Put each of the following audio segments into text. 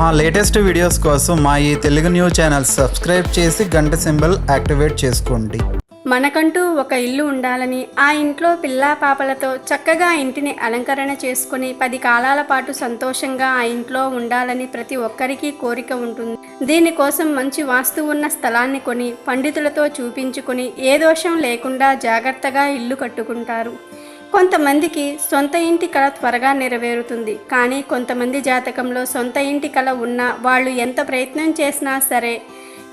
మా latest videos కోసం మా ఈ తెలుగు న్యూస్ ఛానల్ సబ్స్క్రైబ్ చేసి గంట సింబల్ యాక్టివేట్ చేసుకోండి. మనకంటూ ఒక ఇల్లు ఉండాలని ఆ ఇంట్లో పిల్లా పాపలతో చక్కగా ఇంటిని అలంకరణ చేసుకుని పది కాలాల పాటు సంతోషంగా ఆ ఇంట్లో ఉండాలని ప్రతి ఒక్కరికి కోరిక ఉంటుంది. దీనికోసం మంచి వాస్తు ఉన్న స్థలాన్ని కొని పండితులతో చూపించుకొని ఏ దోషం లేకుండా జాగ్రత్తగా ఇల్లు కట్టుకుంటారు. కొంతమందికి సొంత ఇంటి కళ త్వరగా నెరవేరుతుంది. కానీ కొంతమంది జాతకంలో సొంత ఇంటి కళ ఉన్నా వాళ్ళు ఎంత ప్రయత్నం చేసినా సరే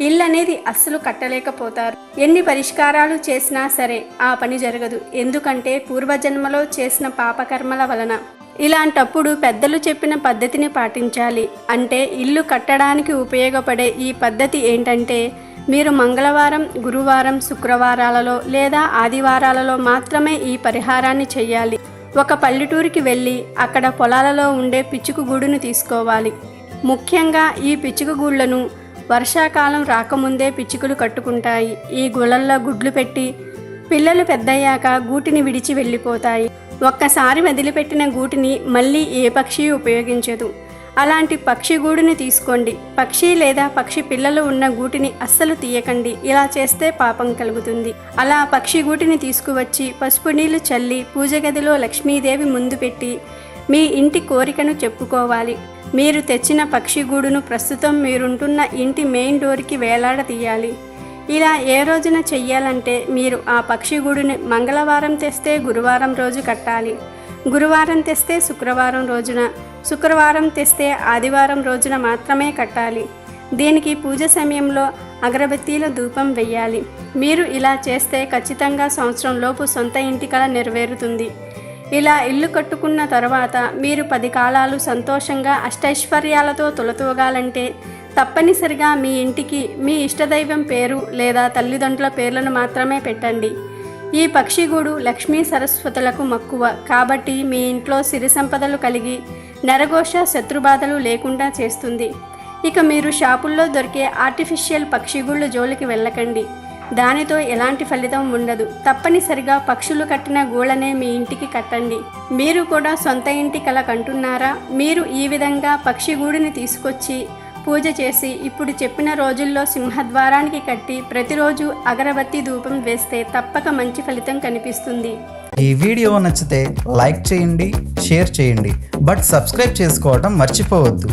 ఇల్లు అనేది అస్సలు కట్టలేకపోతారు. ఎన్ని పరిష్కారాలు చేసినా సరే ఆ పని జరగదు. ఎందుకంటే పూర్వజన్మలో చేసిన పాపకర్మల వలన. ఇలాంటప్పుడు పెద్దలు చెప్పిన పద్ధతిని పాటించాలి. అంటే ఇల్లు కట్టడానికి ఉపయోగపడే ఈ పద్ధతి ఏంటంటే మీరు మంగళవారం గురువారం శుక్రవారాలలో లేదా ఆదివారాలలో మాత్రమే ఈ పరిహారాన్ని చేయాలి. ఒక పల్లెటూరికి వెళ్ళి అక్కడ పొలాలలో ఉండే పిచ్చుకుగూడును తీసుకోవాలి. ముఖ్యంగా ఈ పిచ్చుక గూళ్ళను వర్షాకాలం రాకముందే పిచ్చుకలు కట్టుకుంటాయి. ఈ గుళ్ళల్లో గుడ్లు పెట్టి పిల్లలు పెద్దయ్యాక గూటిని విడిచి వెళ్ళిపోతాయి. ఒక్కసారి వదిలిపెట్టిన గూటిని మళ్ళీ ఏ పక్షి ఉపయోగించదు. అలాంటి పక్షి గూడుని తీసుకోండి. పక్షి లేదా పక్షి పిల్లలు ఉన్న గూటిని అస్సలు తీయకండి. ఇలా చేస్తే పాపం కలుగుతుంది. అలా పక్షి గూటిని తీసుకువచ్చి పసుపు నీళ్ళు చల్లి పూజ గదిలో లక్ష్మీదేవి ముందు పెట్టి మీ ఇంటి కోరికను చెప్పుకోవాలి. మీరు తెచ్చిన పక్షి గూడును ప్రస్తుతం మీరుంటున్న ఇంటి మెయిన్ డోర్కి వేలాడదీయాలి ఇలా ఏ రోజున చెయ్యాలంటే మీరు ఆ పక్షి గూడుని మంగళవారం తెస్తే గురువారం రోజు కట్టాలి. గురువారం తెస్తే శుక్రవారం రోజున శుక్రవారం తెస్తే ఆదివారం రోజున మాత్రమే కట్టాలి. దీనికి పూజ సమయంలో అగరబత్తీల ధూపం వెయ్యాలి. మీరు ఇలా చేస్తే ఖచ్చితంగా సంవత్సరంలోపు సొంత ఇంటి కళ నెరవేరుతుంది. ఇలా ఇల్లు కట్టుకున్న తర్వాత మీరు పది కాలాలు సంతోషంగా అష్టైశ్వర్యాలతో తొలతూగాలంటే తప్పనిసరిగా మీ ఇంటికి మీ ఇష్టదైవం పేరు లేదా తల్లిదండ్రుల పేర్లను మాత్రమే పెట్టండి. ఈ పక్షిగూడు లక్ష్మీ సరస్వతులకు మక్కువ. కాబట్టి మీ ఇంట్లో సిరి సంపదలు కలిగి నరఘోష శత్రుబాధలు లేకుండా చేస్తుంది. ఇక మీరు షాపుల్లో దొరికే ఆర్టిఫిషియల్ పక్షిగూళ్ళ జోలికి వెళ్ళకండి. దానితో ఎలాంటి ఫలితం ఉండదు. తప్పనిసరిగా పక్షులు కట్టిన గూళ్ళనే మీ ఇంటికి కట్టండి. మీరు కూడా సొంత ఇంటి కల కంటున్నారా మీరు ఈ విధంగా పక్షిగూడిని తీసుకొచ్చి పూజ చేసి ఇప్పుడు చెప్పిన రోజుల్లో సింహద్వారానికి కట్టి ప్రతిరోజు అగరబత్తి ధూపం వేస్తే తప్పక మంచి ఫలితం కనిపిస్తుంది. ఈ వీడియో నచ్చితే లైక్ చేయండి షేర్ చేయండి బట్ సబ్స్క్రైబ్ చేసుకోవడం మర్చిపోవద్దు.